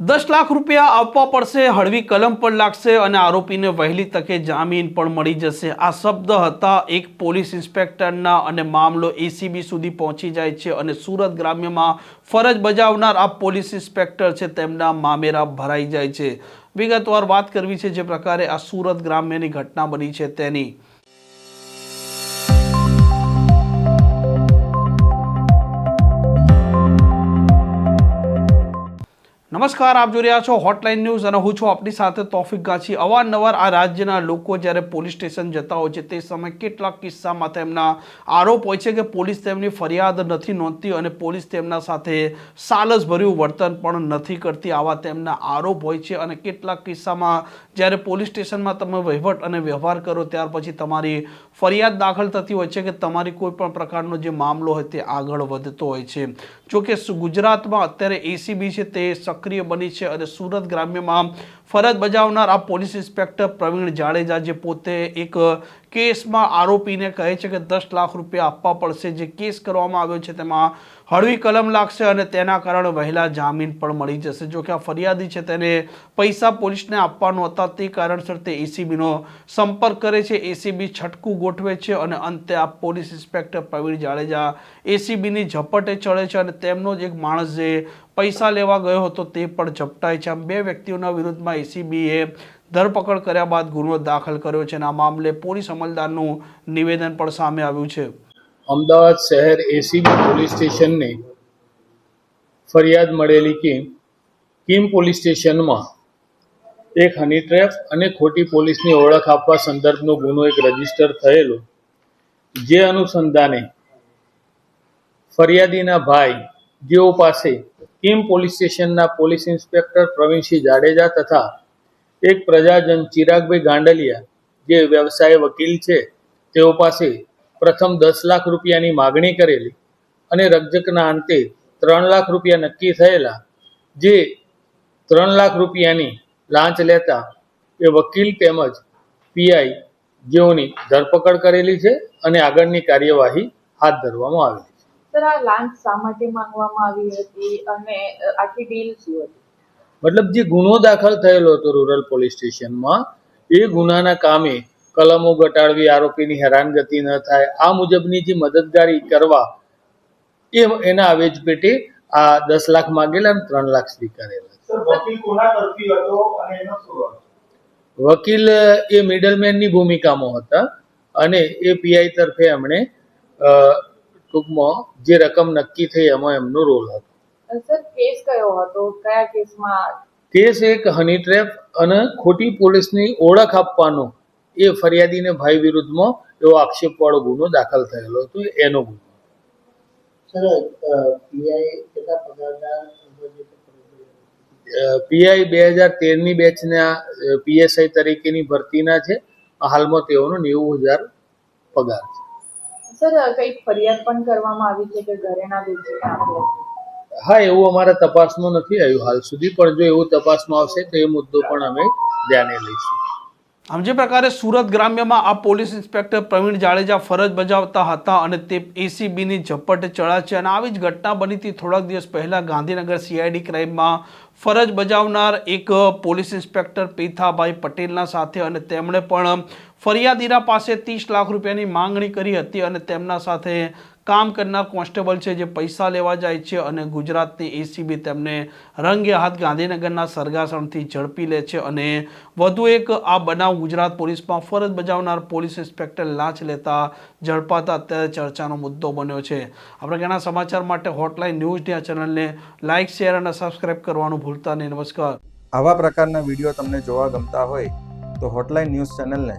દસ લાખ રૂપિયા આપવા પડશે, હળવી કલમ પણ લાગશે અને આરોપીને વહેલી તકે જામીન પણ મળી જશે. આ શબ્દ હતા એક પોલીસ ઇન્સ્પેક્ટરના અને મામલો એસીબી સુધી પહોંચી જાય છે અને સુરત ગ્રામ્યમાં ફરજ બજાવનાર આ પોલીસ ઇન્સ્પેક્ટર છે, તેમના મામેરા ભરાઈ જાય છે. વિગતવાર વાત કરવી છે, જે પ્રકારે આ સુરત ગ્રામ્યની ઘટના બની છે તેની. નમસ્કાર, આપ જોઈ રહ્યા છો હોટલાઇન ન્યૂઝ અને હું છું આપની સાથે તોફિક ગાછી. અવારનવાર આ રાજ્યના લોકો જ્યારે પોલીસ સ્ટેશન જતા હોય છે, તે સમયે કેટલાક કિસ્સામાં તેમના આરોપ હોય છે કે પોલીસ તેમની ફરિયાદ નથી નોંધતી અને પોલીસ તેમના સાથે સાલસભર્યું વર્તન પણ નથી કરતી. આવા તેમના આરોપ હોય છે અને કેટલાક કિસ્સામાં જ્યારે પોલીસ સ્ટેશનમાં તમે વહીવટ અને વ્યવહાર કરો, ત્યાર પછી તમારી ફરિયાદ દાખલ થતી હોય છે કે તમારી કોઈ પણ પ્રકારનો જે મામલો હોય તે આગળ વધતો હોય છે. જોકે ગુજરાતમાં અત્યારે એસીબી છે તે સક્રિય બની છે અને સુરત ગ્રામ્યમાં ફરજ બજાવનાર આ પોલીસ ઇન્સ્પેક્ટર પ્રવીણ જાડેજા જે પોતે એક કેસમાં આરોપીને કહે છે કે દસ લાખ રૂપિયા આપવા પડશે, જે કેસ કરવામાં આવ્યો છે તેમાં હળવી કલમ લાગશે અને તેના કારણે વહેલા જામીન પણ મળી જશે. જો કે આ ફરિયાદી છે તેને પૈસા પોલીસને આપવાનો હતા, તે કારણસર તે એસીબીનો સંપર્ક કરે છે, એસીબી છટકું ગોઠવે છે અને અંતે આ પોલીસ ઇન્સ્પેક્ટર પ્રવીણ જાડેજા એસીબીની ઝપટે ચડે છે અને તેમનો જ એક માણસ જે પૈસા લેવા ગયો હતો તે પણ ઝપટાય છે. આમ બે વ્યક્તિઓના વિરુદ્ધમાં એસીબીએ ધરપકડ કર્યા બાદ ગુનો દાખલ કર્યો છે અને આ મામલે પોલીસ અમલદારનું નિવેદન પણ સામે આવ્યું છે. અમદાવાદ શહેર એસીબી પોલીસ સ્ટેશનને ફરિયાદ મળેલી કે કિમ પોલીસ સ્ટેશનમાં એક હની ટ્રેપ અને ખોટી પોલીસની ઓળખ આપવા સંદર્ભનો ગુનો એક રજિસ્ટર થયેલો. જે અનુસંધાને ફરિયાદીના ભાઈ જેઓ પાસે કિમ પોલીસ સ્ટેશનના પોલીસ ઇન્સ્પેક્ટર પ્રવીણસિંહ જાડેજા તથા એક પ્રજાજન ચિરાગભાઈ ગાંડલિયા, જે વ્યવસાય વકીલ છે, તેઓ પાસે પ્રથમ દસ લાખ રૂપિયાની માગણી કરેલી અને રજકના અંતે ત્રણ લાખ રૂપિયા નક્કી થયેલા, જે ત્રણ લાખ રૂપિયાની લાંચ લેતા એ વકીલ તેમજ પીઆઈ જેઓની ધરપકડ કરેલી છે અને આગળની કાર્યવાહી હાથ ધરવામાં આવી છે. સર આ લાંચ શા માટે માંગવામાં આવી હતી અને આખી ડીલ શું હતી? મતલબ જે ગુનો દાખલ થયેલો હતો રૂરલ પોલીસ સ્ટેશનમાં એ ગુનાના કામે કલમો ઘટાડવી આરોપીની હેરાનગતિ ન થાય આ મુજબની જે મદદગારી કરવા એ એના આવેજ પેટે આ દસ લાખ માગેલા અને ત્રણ લાખ સ્વીકારેલા. વકીલ કોના તરફી હતો અને એનો શું હતો વકીલ એ મિડલમેનની ભૂમિકામાં હતા અને એ પીઆઈ તરફે એમણે અ, ટૂંકમાં જે રકમ નક્કી થઈ એમાં એમનો રોલ હતો. સર કેસ કયો હતો? કયા કેસમાં? કેસ એક હની ટ્રેપ અને ખોટી પોલીસની ઓળખ આપવાનો એ ફરિયાદીને ભાઈ વિરુદ્ધમાં એવો આક્ષેપવાળો ગુનો દાખલ થયેલો હતો એનો ગુનો. પીઆઈ કેટલા પગારદાર પીઆઈ બે હજાર તેરની બેચના પીએસઆઈ તરીકેની ભરતીના છે. હાલમાં તેઓનો નેવું હજાર પગાર છે. સર કંઈક ફરિયાદ પણ કરવામાં આવી છે કે ઘરેણા વેચીને આપ્યા છે. હા એવું અમારા તપાસમાં નથી આવ્યું હાલ સુધી પણ જો એવું તપાસમાં આવશે તો એ મુદ્દો પણ અમે ધ્યાને લઈશું. આમ જે પ્રકારે સુરત ગ્રામ્યમાં આ પોલીસ ઇન્સ્પેક્ટર પ્રવીણ જાડેજા ફરજ બજાવતા હતા અને તે એસીબીની ઝપટે ચડ્યા છે અને આવી જ ઘટના બની હતી થોડાક દિવસ પહેલા ગાંધીનગર સીઆઈડી ક્રાઇમમાં ફરજ બજાવનાર એક પોલીસ ઇન્સ્પેક્ટર પીથાભાઈ પટેલના સાથે અને તેમણે પણ ફરિયાદીના પાસે ત્રીસ લાખ રૂપિયાની માંગણી કરી હતી અને તેમના સાથે કામ કરનાર કોન્સ્ટેબલ છે જે પૈસા લેવા જાય છે અને ગુજરાતની એસીબી તેમને રંગે હાથ ગાંધીનગરના સરગાસણથી ઝડપી લે છે અને વધુ એક આ બનાવ ગુજરાત પોલીસમાં ફરજ બજાવનાર પોલીસ ઇન્સ્પેક્ટર લાંચ લેતા ઝડપાતા અત્યારે ચર્ચાનો મુદ્દો બન્યો છે. આપણે ઘણા સમાચાર માટે હોટલાઇન ન્યૂઝની આ ચેનલને લાઇક શેર અને સબસ્ક્રાઇબ કરવાનું ભૂલતા નહીં. નમસ્કાર. આવા પ્રકારના વીડિયો તમને જોવા ગમતા હોય તો હોટલાઇન ન્યૂઝ ચેનલને